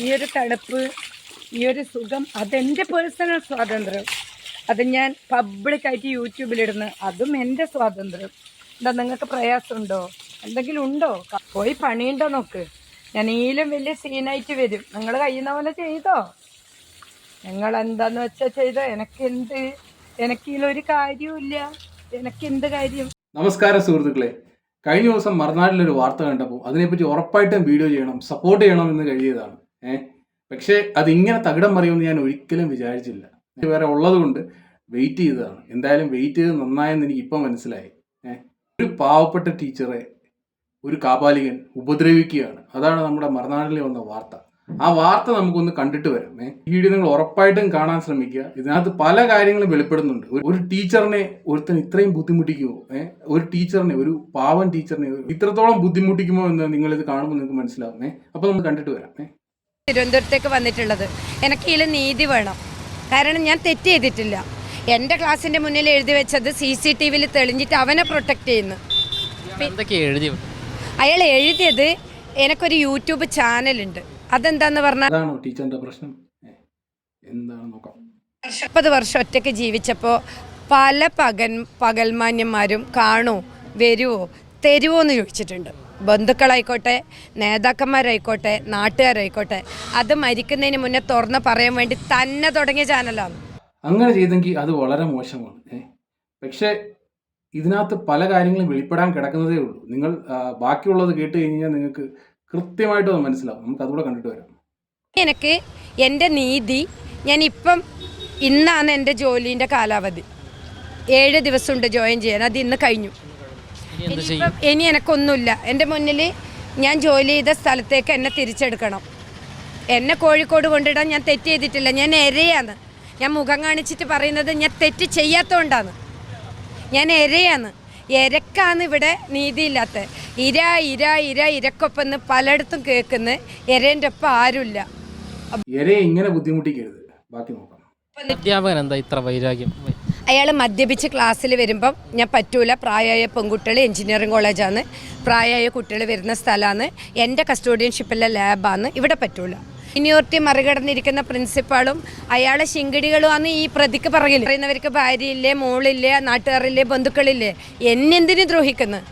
ഈ ഒരു തണുപ്പ് ഈ ഒരു സുഖം അതെന്റെ പേഴ്സണൽ സ്വാതന്ത്ര്യം. അത് ഞാൻ പബ്ലിക്കായിട്ട് യൂട്യൂബിലിടുന്നു അതും എന്റെ സ്വാതന്ത്ര്യം. എന്താ നിങ്ങൾക്ക് പ്രയാസമുണ്ടോ? എന്തെങ്കിലും ഉണ്ടോ? പോയി പണിയുണ്ടോ നോക്ക്. ഞാൻ ഈലും വലിയ സീനായിട്ട് വരും. നിങ്ങൾ കഴിയുന്ന പോലെ ചെയ്തോ? നിങ്ങൾ എന്താന്ന് വെച്ചാൽ ചെയ്തോ? എനിക്കെന്ത്? എനിക്കിതിലൊരു കാര്യമില്ല എനിക്കെന്ത് കാര്യം? നമസ്കാരം സുഹൃത്തുക്കളെ. കഴിഞ്ഞ ദിവസം മറുനാട്ടിലൊരു വാർത്ത കണ്ടപ്പോൾ അതിനെപ്പറ്റി ഉറപ്പായിട്ടും വീഡിയോ ചെയ്യണം സപ്പോർട്ട് ചെയ്യണം എന്ന് കഴിയതാണ് ഏഹ് പക്ഷേ അത് ഇങ്ങനെ തകിടം മറിയുമെന്ന് ഞാൻ ഒരിക്കലും വിചാരിച്ചില്ല. വേറെ ഉള്ളത് കൊണ്ട് വെയിറ്റ് ചെയ്തതാണ്. എന്തായാലും വെയിറ്റ് ചെയ്ത് നന്നായെന്ന് എനിക്ക് ഇപ്പം മനസ്സിലായി. ഒരു പാവപ്പെട്ട ടീച്ചറെ ഒരു കാപാലികൻ ഉപദ്രവിക്കുകയാണ്. അതാണ് നമ്മുടെ മറുനാടിലെ വന്ന വാർത്ത. ആ വാർത്ത നമുക്കൊന്ന് കണ്ടിട്ട് വരാം. ഏഹ് വീഡിയോ നിങ്ങൾ ഉറപ്പായിട്ടും കാണാൻ ശ്രമിക്കുക. ഇതിനകത്ത് പല കാര്യങ്ങളും വെളിപ്പെടുന്നുണ്ട്. ഒരു- ടീച്ചറിനെ ഒരുത്തൻ ഇത്രയും ബുദ്ധിമുട്ടിക്കുമോ ഏഹ് ഒരു ടീച്ചറിനെ ഒരു പാവൻ ടീച്ചറിനെ ഇത്രത്തോളം ബുദ്ധിമുട്ടിക്കുമോ എന്ന് നിങ്ങൾ ഇത് കാണുമ്പോൾ നിങ്ങൾക്ക് മനസ്സിലാവും. ഏഹ് അപ്പൊ നമുക്ക് കണ്ടിട്ട് വരാം. ഏഹ് തിരുവനന്തപുരത്തേക്ക് വന്നിട്ടുള്ളത്. എനിക്ക് ഇതിൽ നീതി വേണം. കാരണം ഞാൻ തെറ്റ് ചെയ്തിട്ടില്ല. എന്റെ ക്ലാസ്സിന്റെ മുന്നിൽ എഴുതി വെച്ചത് സി സി ടി വിയിൽ തെളിഞ്ഞിട്ട് അവനെ പ്രൊട്ടക്റ്റ് ചെയ്യുന്നു. അയാൾ എഴുതിയത് എനിക്കൊരു യൂട്യൂബ് ചാനലുണ്ട്. അതെന്താന്ന് പറഞ്ഞാൽ ടീച്ചറിന്റെ പ്രശ്നം. എന്താണ് നോക്കാം. മുപ്പത് വർഷം ഒറ്റയ്ക്ക് ജീവിച്ചപ്പോൾ പല പകൻ പകൽമാന്യന്മാരും കാണോ വരുവോ തരുവോ എന്ന് ചോദിച്ചിട്ടുണ്ട്. ബന്ധുക്കളായിക്കോട്ടെ നേതാക്കന്മാരായിക്കോട്ടെ നാട്ടുകാരായിക്കോട്ടെ അത് മരിക്കുന്നതിന് മുന്നേ തുറന്ന് പറയാൻ വേണ്ടി തന്നെ തുടങ്ങിയ ചാനലാണ്. അങ്ങനെ ചെയ്തെങ്കിൽ അത് വളരെ മോശമാണ് പക്ഷേ ഇതിനകത്ത് പല കാര്യങ്ങളും വെളിപ്പെടാൻ കിടക്കുന്നതേ ഉള്ളൂ. നിങ്ങൾ ബാക്കിയുള്ളത് കേട്ട് കഴിഞ്ഞാൽ നിങ്ങൾക്ക് കൃത്യമായിട്ട് അത് മനസ്സിലാവും. നമുക്ക് അതുകൂടെ കണ്ടിട്ട് വരാം. എനിക്ക് എന്റെ നീതി ഞാൻ ഇപ്പം ഇന്നാണ് എന്റെ ജോലീന്റെ കാലാവധി. ഏഴ് ദിവസമുണ്ട് ജോയിൻ ചെയ്യാൻ അത് ഇന്ന് കഴിഞ്ഞു. എന്ത് ചെയ്യും? ഇനിയിപ്പം ഇനി എനക്കൊന്നുമില്ല. എന്റെ മുന്നിൽ ഞാൻ ജോലി ചെയ്ത സ്ഥലത്തേക്ക് എന്നെ തിരിച്ചെടുക്കണം. എന്നെ കോഴിക്കോട് കൊണ്ടിടാൻ ഞാൻ തെറ്റ് ചെയ്തിട്ടില്ല. ഞാൻ എരയാണ്. ഞാൻ മുഖം കാണിച്ചിട്ട് പറയുന്നത് ഞാൻ തെറ്റ് ചെയ്യാത്തതുകൊണ്ടാണ് ഞാൻ എരയാണ്. എരക്കാണ് ഇവിടെ നീതിയില്ലാത്ത. ഇര ഇര ഇര ഇരക്കൊപ്പെന്ന് പലയിടത്തും കേൾക്കുന്ന എരേന്റെ ഒപ്പം ആരുമില്ല. ഇരയെ ഇങ്ങനെ ബുദ്ധിമുട്ടിക്കരുത്. ബാക്കി നോക്കാം അധ്യാപകൻ എന്താ ഇത്ര വൈരാഗ്യം? അയാൾ മദ്യപിച്ച് ക്ലാസ്സിൽ വരുമ്പം ഞാൻ പറ്റൂല. പ്രായമായ പെൺകുട്ടികൾ എഞ്ചിനീയറിംഗ് കോളേജാണ്. പ്രായമായ കുട്ടികൾ വരുന്ന സ്ഥലമാണ്. എന്റെ കസ്റ്റോഡിയൻഷിപ്പിലെ ലാബാണ്. ഇവിടെ പറ്റൂല. സീനിയോറിറ്റി മറികടന്നിരിക്കുന്ന പ്രിൻസിപ്പാളും അയാളെ ശിങ്കിടികളുമാണ് ഈ പ്രതിക്ക് പറയില്ല പറയുന്നവർക്ക് ഭാര്യയില്ലേ മോളില്ലേ നാട്ടുകാരില്ലേ ബന്ധുക്കളില്ലേ? എന്നെന്തിനു ദ്രോഹിക്കുന്നത്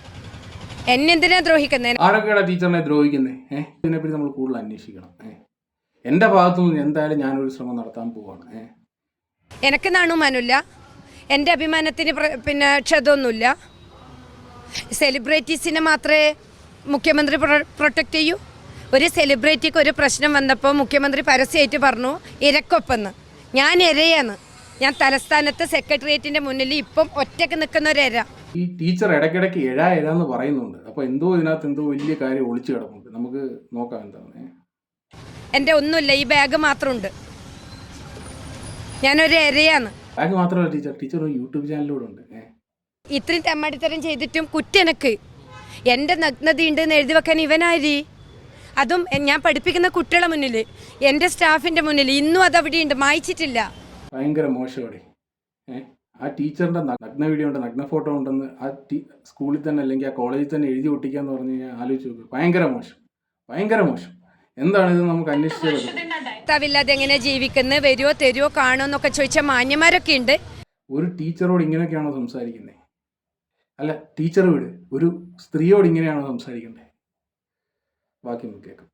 എന്നെന്തിനാ ദ്രോഹിക്കുന്നത് ആരൊക്കെയാണ് ടീച്ചറിനെ ദ്രോഹിക്കുന്നത് ഏഹ് ഇതിനെപ്പറ്റി നമ്മൾ കൂടുതൽ അന്വേഷിക്കണം. എന്റെ എന്റെ ഭാഗത്തു നിന്ന് എന്തായാലും ഞാനൊരു ശ്രമം നടത്താൻ പോവാണ്. ഏഹ് എനിക്ക് നാണുമാനില്ല എന്റെ അഭിമാനത്തിന് പിന്നെ ക്ഷതമൊന്നുമില്ല. സെലിബ്രിറ്റീസിനെ മാത്രമേ മുഖ്യമന്ത്രി പ്രൊട്ടക്റ്റ് ചെയ്യൂ. ഒരു സെലിബ്രിറ്റിക്ക് ഒരു പ്രശ്നം വന്നപ്പോൾ മുഖ്യമന്ത്രി പരസ്യമായിട്ട് പറഞ്ഞു ഇരക്കൊപ്പെന്ന്. ഞാൻ ഇരയാണ്. ഞാൻ തലസ്ഥാനത്ത് സെക്രട്ടേറിയറ്റിന്റെ മുന്നിൽ ഇപ്പം ഒറ്റയ്ക്ക് നിൽക്കുന്ന ഒരു ഇര. ഈ ടീച്ചർ ഇടയ്ക്കിടയ്ക്ക് ഇഴ എഴാന്ന് പറയുന്നുണ്ട്. അപ്പോൾ എന്തോ ഇതിനകത്ത് എന്തോ വലിയ കാര്യം ഒളിച്ചു കിടപ്പുണ്ട്. നമുക്ക് നോക്കാം എന്താണ്. എന്റെ എന്റെ ഒന്നുമില്ല. ഈ ബാഗ് മാത്രമുണ്ട്. ഞാനൊരു ഇരയാണ്. ബാഗ് മാത്രമല്ല ടീച്ചർ ടീച്ചർ ഒരു യൂട്യൂബ് ചാനലിലൂടെ ഉണ്ട്. ഇത്രയും തെമ്മടിത്തരം ചെയ്തിട്ടും കുറ്റെനക്ക് എന്റെ നഗ്നത ഉണ്ടെന്ന് എഴുതി വെക്കാൻ ഇവനാരി? അതും ഞാൻ പഠിപ്പിക്കുന്ന കുട്ടികളുടെ മുന്നിൽ എന്റെ സ്റ്റാഫിന്റെ മുന്നിൽ ഇന്നും അത് അവിടെ ഉണ്ട് മായിച്ചിട്ടില്ല ഭയങ്കര മോശമോടെ ആ ടീച്ചറിന്റെ നഗ്ന വീഡിയോ ഉണ്ട് നഗ്ന ഫോട്ടോ ഉണ്ടെന്ന് ആ സ്കൂളിൽ തന്നെ അല്ലെങ്കിൽ ആ കോളേജിൽ തന്നെ എഴുതി ഒട്ടിക്കാന്ന് പറഞ്ഞു കഴിഞ്ഞാൽ ആലോചിച്ച് ഭയങ്കര മോശം. ഭയങ്കര മോശം. എന്താണ് ഇത് നമുക്ക് അന്വേഷിച്ചത് എങ്ങനെ ജീവിക്കുന്നത് വരുമോ തരുമോ കാണോ എന്നൊക്കെ ചോദിച്ച മാന്യന്മാരൊക്കെ ഉണ്ട്. ഒരു ടീച്ചറോട് ഇങ്ങനെയൊക്കെയാണോ സംസാരിക്കുന്നത് അല്ല ടീച്ചർ വീട് ഒരു സ്ത്രീയോട് ഇങ്ങനെയാണോ സംസാരിക്കുന്നത് ബാക്കി നമുക്ക് കേൾക്കാം.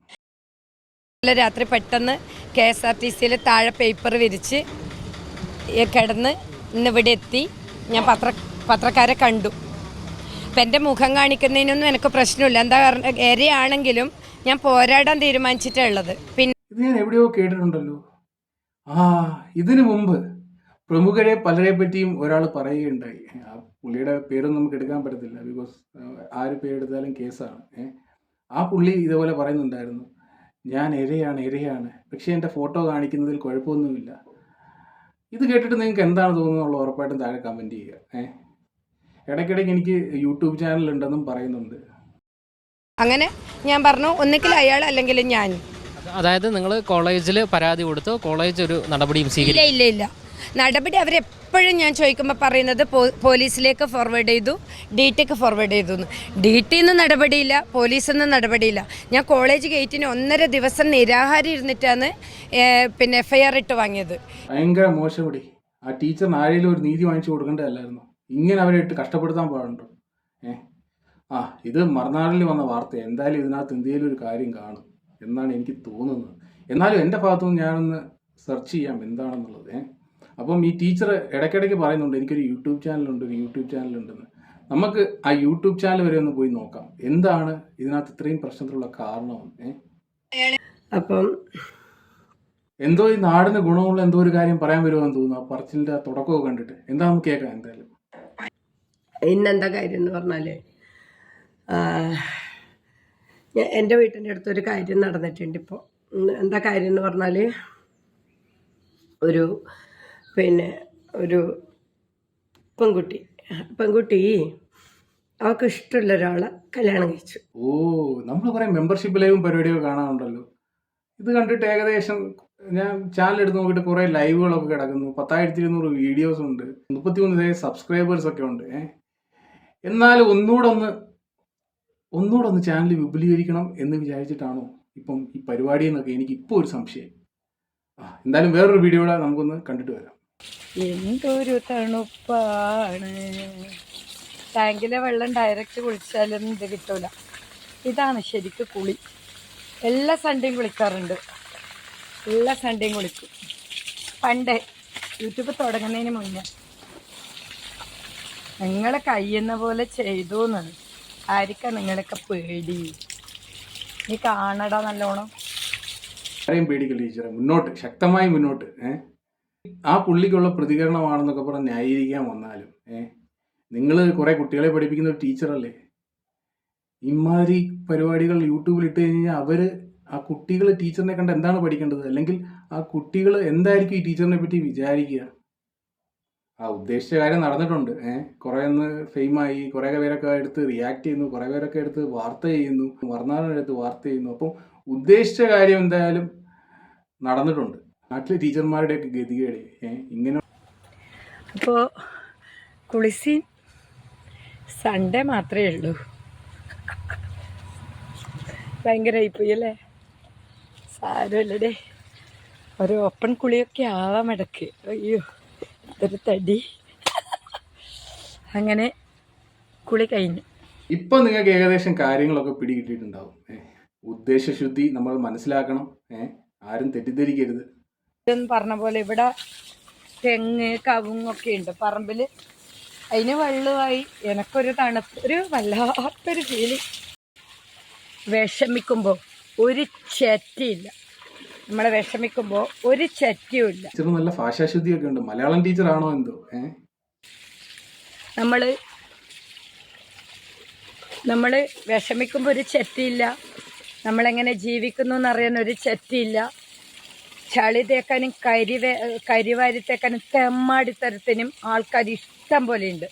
രാത്രി പെട്ടെന്ന് കെ എസ് ആർ ടി സിയിൽ താഴെ പേപ്പർ വിരിച്ച് കിടന്ന് ഇന്ന് ഇവിടെ എത്തി. ഞാൻ പത്ര പത്രക്കാരെ കണ്ടു. അപ്പം എന്റെ മുഖം കാണിക്കുന്നതിനൊന്നും എനിക്ക് പ്രശ്നമില്ല. എന്താ കാരണം ഏരിയാണെങ്കിലും ഞാൻ പോരാടാൻ തീരുമാനിച്ചിട്ടേ ഉള്ളത്. പിന്നെ ഇത് ഞാൻ എവിടെയോ കേട്ടിട്ടുണ്ടല്ലോ. ആ ഇതിനു മുമ്പ് പ്രമുഖരെ പലരെ പറ്റിയും ഒരാൾ പറയുകയുണ്ടായി. ആ പുള്ളിയുടെ പേരൊന്നും നമുക്ക് എടുക്കാൻ പറ്റത്തില്ല ബിക്കോസ് ആര് പേരെടുത്താലും കേസാണ്. ആ പുള്ളി ഇതുപോലെ പറയുന്നുണ്ടായിരുന്നു ഞാൻ ഇരയാണ് ഇരയാണ് പക്ഷേ എന്റെ ഫോട്ടോ കാണിക്കുന്നതിൽ കുഴപ്പമൊന്നുമില്ല. ഇത് കേട്ടിട്ട് നിങ്ങൾക്ക് എന്താണ് തോന്നുന്നുള്ള ഉറപ്പായിട്ടും താഴെ കമന്റ് ചെയ്യുക. ഏഹ് ഇടയ്ക്കിടയ്ക്ക് എനിക്ക് യൂട്യൂബ് ചാനൽ ഉണ്ടെന്നും പറയുന്നുണ്ട്. അങ്ങനെ ഞാൻ പറഞ്ഞു ഒന്നുകിൽ അയാൾ അല്ലെങ്കിൽ ഞാൻ. അതായത് നിങ്ങൾ കോളേജിൽ പരാതി കൊടുത്തു? കോളേജ് ഒരു നടപടിയും ഇല്ല സ്വീകരിക്കും. ഇല്ല ഇല്ല നടപടി അവരെപ്പോഴും ഞാൻ ചോദിക്കുമ്പോൾ പറയുന്നത് പോ- പോലീസിലേക്ക് ഫോർവേഡ് ചെയ്തു ഡി ടിക്ക് ഫോർവേഡ് ചെയ്തു എന്ന് ഡി ടിന്ന് നടപടിയില്ല പോലീസിൽ നിന്ന് നടപടിയില്ല. ഞാൻ കോളേജ് ഗേറ്റിന് ഒന്നര ദിവസം നിരാഹാരം ഇരുന്നിട്ടാണ് ഏഹ്, പിന്നെ എഫ്ഐആർ ഇട്ട് വാങ്ങിയത്. ഭയങ്കര മോശപടി ആ ടീച്ചറിന് ആരെങ്കിലും ഒരു നീതി വാങ്ങിച്ചു കൊടുക്കേണ്ടതല്ലായിരുന്നു. ഇങ്ങനെ അവരെ ഇട്ട് കഷ്ടപ്പെടുത്താൻ പാടുണ്ടോ? ഏ? ആ ഇത് മറുനാടിൽ വന്ന വാർത്ത. എന്തായാലും ഇതിനകത്ത് എന്തെങ്കിലും ഒരു കാര്യം കാണും എന്നാണ് എനിക്ക് തോന്നുന്നത്. എന്നാലും എന്റെ ഭാഗത്തുനിന്ന് ഞാനൊന്ന് സെർച്ച് ചെയ്യാം എന്താണെന്നുള്ളത്. അപ്പം ഈ ടീച്ചർ ഇടയ്ക്കിടയ്ക്ക് പറയുന്നുണ്ട് എനിക്കൊരു യൂട്യൂബ് ചാനലുണ്ട് ഒരു യൂട്യൂബ് ചാനലുണ്ടെന്ന്. നമുക്ക് ആ യൂട്യൂബ് ചാനൽ വരെ ഒന്ന് പോയി നോക്കാം. എന്താണ് ഇതിനകത്ത് ഇത്രയും പ്രശ്നത്തിലുള്ള കാരണം? അപ്പം എന്തോ ഈ നാടിന് ഗുണമുള്ള എന്തോ ഒരു കാര്യം പറയാൻ വരുമെന്ന് തോന്നുന്നു. ആ പറച്ചിലിന്റെ തുടക്കമൊക്കെ കണ്ടിട്ട്. എന്താണെന്ന് കേൾക്കാം എന്തായാലും. ഇന്നെന്താ കാര്യം എന്ന് പറഞ്ഞാൽ എന്റെ വീട്ടിന്റെ അടുത്തൊരു കാര്യം നടന്നിട്ടുണ്ട് ഇപ്പോൾ. എന്താ കാര്യം എന്ന് പറഞ്ഞാൽ ഒരു പിന്നെ ഒരു പെൺകുട്ടി. പെൺകുട്ടി അവൾക്ക് ഇഷ്ടമുള്ള ഒരാളെ കല്യാണം കഴിച്ചു. ഓ നമ്മൾ കുറെ മെമ്പർഷിപ്പ് ലൈവും പരിപാടിയൊക്കെ കാണാറുണ്ടല്ലോ. ഇത് കണ്ടിട്ട് ഏകദേശം ഞാൻ ചാനൽ എടുത്ത് നോക്കിയിട്ട് കുറെ ലൈവുകളൊക്കെ കിടക്കുന്നു. പത്തായിരത്തി ഇരുന്നൂറ് വീഡിയോസ് ഉണ്ട്. മുപ്പത്തിമൂന്ന് സബ്സ്ക്രൈബേഴ്സ് ഒക്കെ ഉണ്ട്. എന്നാലും ഒന്നുകൂടെ ഒന്ന് ഒന്നുകൂടെ ഒന്ന് ചാനൽ വിപുലീകരിക്കണം എന്ന് വിചാരിച്ചിട്ടാണോ ഇപ്പം ഈ പരിപാടി എന്നൊക്കെ എനിക്ക് ഇപ്പോൾ ഒരു സംശയം. എന്തായാലും വേറൊരു വീഡിയോയുടെ നമുക്കൊന്ന് കണ്ടിട്ട് വരാം. എന്തൊരു തണുപ്പാണ് ടാങ്കിലെ വെള്ളം ഡയറക്റ്റ് കുളിച്ചാലൊന്നും ഇത് കിട്ടൂല. ഇതാണ് ശരിക്ക് കുളി. എല്ലാ സൺഡേയും കുളിക്കാറുണ്ട്. എല്ലാ സൺഡേയും കുളിക്കും. പണ്ട് യൂട്യൂബ് തുടങ്ങുന്നതിന് മുന്നേ നിങ്ങളെ കഴിയുന്ന പോലെ ചെയ്തു എന്നാണ് ആയിരിക്കാം നിങ്ങളൊക്കെ പേടി. നീ കാണടാ നല്ലോണം. ആരെയും പേടിക്കില്ല ടീച്ചറെ? മുന്നോട്ട് ശക്തമായി മുന്നോട്ട് ആ പുള്ളിക്കുള്ള പ്രതികരണമാണെന്നൊക്കെ പറഞ്ഞ് ന്യായീകരിക്കാൻ വന്നാലും നിങ്ങൾ കുറെ കുട്ടികളെ പഠിപ്പിക്കുന്ന ഒരു ടീച്ചറല്ലേ? ഇമാതിരി പരിപാടികൾ യൂട്യൂബിൽ ഇട്ട് കഴിഞ്ഞാൽ അവർ ആ കുട്ടികൾ ടീച്ചറിനെ കണ്ട് എന്താണ് പഠിക്കേണ്ടത്? അല്ലെങ്കിൽ ആ കുട്ടികൾ എന്തായിരിക്കും ഈ ടീച്ചറിനെ പറ്റി വിചാരിക്കുക? ആ ഉദ്ദേശിച്ച കാര്യം നടന്നിട്ടുണ്ട്. ഏഹ് കുറെ ഒന്ന് ഫെയിമായി കുറെ പേരൊക്കെ എടുത്ത് റിയാക്ട് ചെയ്യുന്നു കുറെ പേരൊക്കെ എടുത്ത് വാർത്ത ചെയ്യുന്നു മറുനാടിനെടുത്ത് വാർത്ത ചെയ്യുന്നു. അപ്പം ഉദ്ദേശിച്ച കാര്യം എന്തായാലും നടന്നിട്ടുണ്ട്. നാട്ടിലെ ടീച്ചർമാരുടെയൊക്കെ ഗതികേട് ഏഹ് ഇങ്ങനെ അപ്പോൾ കുളിസി സൺഡേ മാത്രമേ ഉള്ളൂ. ഭയങ്കരമായിപ്പോയി അല്ലേ? സാരമില്ലടേ. ഒരു ഓപ്പൺ കുളിയൊക്കെ ആവാം ഇടയ്ക്ക് അയ്യോ. ഇതൊരു തടി. അങ്ങനെ കുളി കഴിഞ്ഞു. ഇപ്പൊ നിങ്ങൾക്ക് ഏകദേശം കാര്യങ്ങളൊക്കെ പിടികിട്ടിയിട്ടുണ്ടാവും. ഉദ്ദേശശുദ്ധി നമ്മൾ മനസ്സിലാക്കണം. ആരും തെറ്റിദ്ധരിക്കരുത്. ഇതെന്ന് പറഞ്ഞ പോലെ ഇവിടെ തെങ്ങ് കവുങ്ങൊക്കെ ഉണ്ട്. പറമ്പിൽ അതിന് വെള്ളമായി എനക്കൊരു തണുപ്പ് ഒരു വല്ലാത്തൊരു ഫീലിംഗ് വിഷമിക്കുമ്പോൾ ഒരു ചെറ്റിയില്ല. നമ്മളെ വിഷമിക്കുമ്പോൾ ഒരു ചറ്റിയുമില്ല ഇല്ല. ടീച്ചർ നല്ല ഭാഷാശുദ്ധിയൊക്കെ ഉണ്ട്. മലയാളം ടീച്ചർ ആണോ എന്തോ? ഏഹ് നമ്മൾ നമ്മൾ വിഷമിക്കുമ്പോൾ ഒരു ചെറ്റിയില്ല. നമ്മളെങ്ങനെ ജീവിക്കുന്നു എന്നറിയാൻ ഒരു ചെറ്റിയില്ല. ചളി തേക്കാനും കരി കരിവാരി തേക്കാനും തെമ്മാടിത്തരത്തിനും ആൾക്കാർ ഇഷ്ടം പോലെയുണ്ട്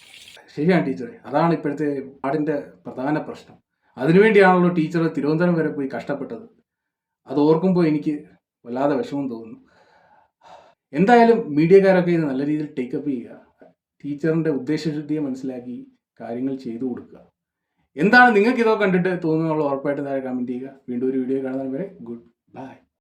ശരിയാണ് ടീച്ചറെ. അതാണ് ഇപ്പോഴത്തെ നാടിന്റെ പ്രധാന പ്രശ്നം. അതിനുവേണ്ടിയാണല്ലോ ടീച്ചർ തിരുവനന്തപുരം വരെ പോയി കഷ്ടപ്പെട്ടത്. അത് ഓർക്കുമ്പോൾ എനിക്ക് വല്ലാതെ വിഷമം തോന്നുന്നു. എന്തായാലും മീഡിയക്കാരൊക്കെ ഇത് നല്ല രീതിയിൽ ടേക്കപ്പ് ചെയ്യുക. ടീച്ചറിന്റെ ഉദ്ദേശശുദ്ധിയെ മനസ്സിലാക്കി കാര്യങ്ങൾ ചെയ്തു കൊടുക്കുക. എന്താണ് നിങ്ങൾക്ക് ഇതൊക്കെ കണ്ടിട്ട് തോന്നുന്നുള്ള ഉറപ്പായിട്ട് താഴെ കമന്റ് ചെയ്യുക. വീണ്ടും ഒരു വീഡിയോ കാണുന്നവരെ ഗുഡ് ബൈ